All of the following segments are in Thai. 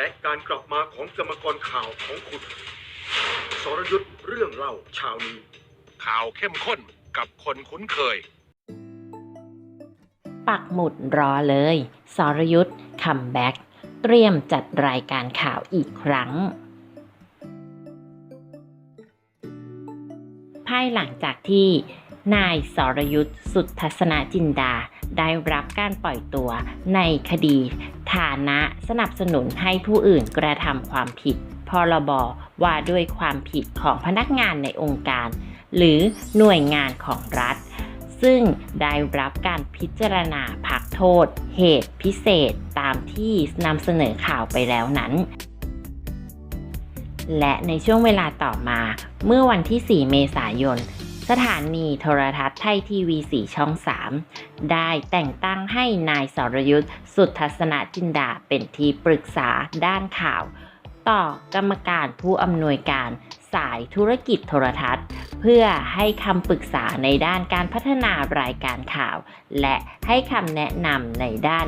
และการกลับมาของกรรมกรข่าวของคุณ สรยุทธ์เรื่องเล่าเช้านี้ ข่าวเข้มข้นกับคนคุ้นเคย ปักหมุดรอเลย สรยุทธ์คัมแบ็กเตรียมจัดรายการข่าวอีกครั้ง ภายหลังจากที่นายสรยุทธ์สุทัศนจินดา ได้รับการปล่อยตัวในคดี ฐานะสนับสนุนให้ผู้อื่นกระทำความผิด พรบว่าด้วยความผิดของพนักงานในองค์การ หรือหน่วยงานของรัฐ ซึ่งได้รับการพิจารณาพักโทษ เหตุพิเศษตามที่นำเสนอข่าวไปแล้วนั้นและในช่วงเวลาต่อมาเมื่อวันที่ 4 เมษายน สถานีโทรทัศน์ไทยทีวี 4 ช่อง 3 ได้แต่งตั้งให้นายสรยุทธ์สุทัศนจินดาเป็นที่ปรึกษาด้านข่าว ต่อกรรมการผู้อำนวยการสายธุรกิจโทรทัศน์ เพื่อให้คำปรึกษาในด้านการพัฒนารายการข่าว และให้คำแนะนำในด้าน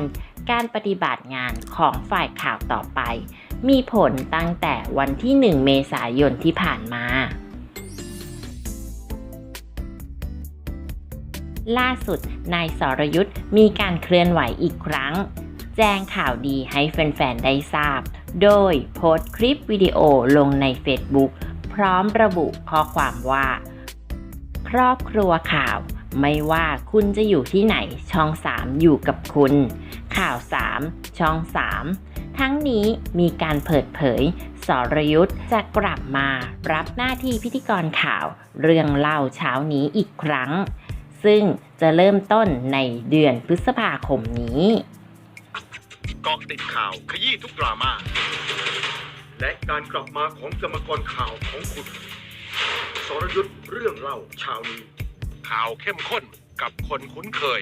การปฏิบัติงานของฝ่ายข่าวต่อไป มีผลตั้งแต่วันที่ 1 เมษายนที่ผ่านมา ล่าสุดนายสรยุทธ์มีการเคลื่อนไหวอีกครั้ง แจ้งข่าวดีให้แฟน ๆ ได้ทราบ โดยโพสต์คลิปวิดีโอลงใน Facebook พร้อมระบุข้อความว่า ครอบครัวข่าว ไม่ว่าคุณจะอยู่ที่ไหนช่อง 3 อยู่กับคุณ ข่าว 3 ช่อง 3 ทั้งนี้มีการเปิดเผยสรยุทธ์จะกลับมารับหน้าที่พิธีกรข่าว เรื่องเล่าเช้านี้อีกครั้ง ซึ่งจะเริ่มต้นในเดือนพฤษภาคมนี้เกาะติดข่าวขยี้ทุกดราม่าและการกลับมาของกรรมกรข่าวของคุณ สรยุทธ์เรื่องเล่าเช้านี้ ข่าวเข้มข้นกับคนคุ้นเคย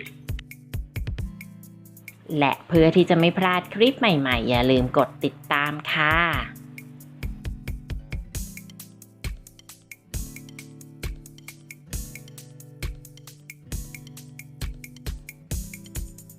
และเพื่อที่จะไม่พลาดคลิปใหม่ๆ อย่าลืมกดติดตามค่ะ